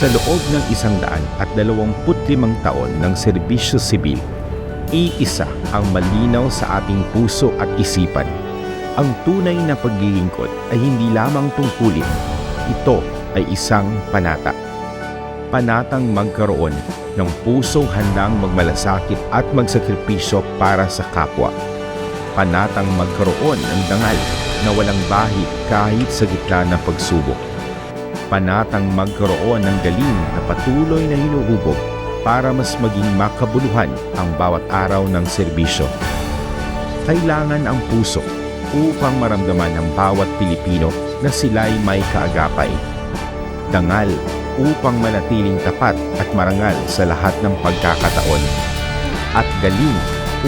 Sa loob ng isang daan at dalawamput limang taon ng serbisyo sibil, iisa ang malinaw sa ating puso at isipan. Ang tunay na paglilingkod ay hindi lamang tungkulin. Ito ay isang panata. Panatang magkaroon ng pusong handang magmalasakit at magsakripisyo para sa kapwa. Panatang magkaroon ng dangal na walang bahid kahit sa gitna ng pagsubok. Panatang magkaroon ng galing na patuloy na hinuhubog para mas maging makabuluhan ang bawat araw ng serbisyo. Kailangan ang puso upang maramdaman ng bawat Pilipino na sila'y may kaagapay. Dangal upang manatiling tapat at marangal sa lahat ng pagkakataon. At galing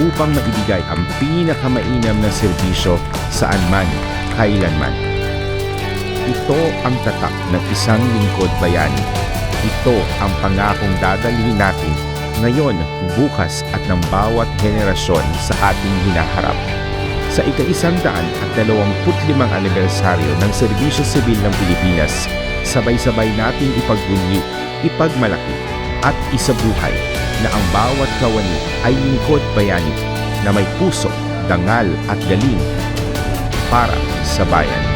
upang maibigay ang pinakamainam na serbisyo saan man, kailanman. Ito ang tatak ng isang lingkod bayani. Ito ang pangakong dadalhin natin ngayon, bukas at ng bawat henerasyon sa ating hinaharap. Sa ika-isang daan at dalawamput limang anibersaryo ng Serbisyo Sibil ng Pilipinas, sabay-sabay nating ipagbunyi, ipagmalaki at isabuhay na ang bawat kawani ay lingkod bayani na may puso, dangal at galing para sa bayan.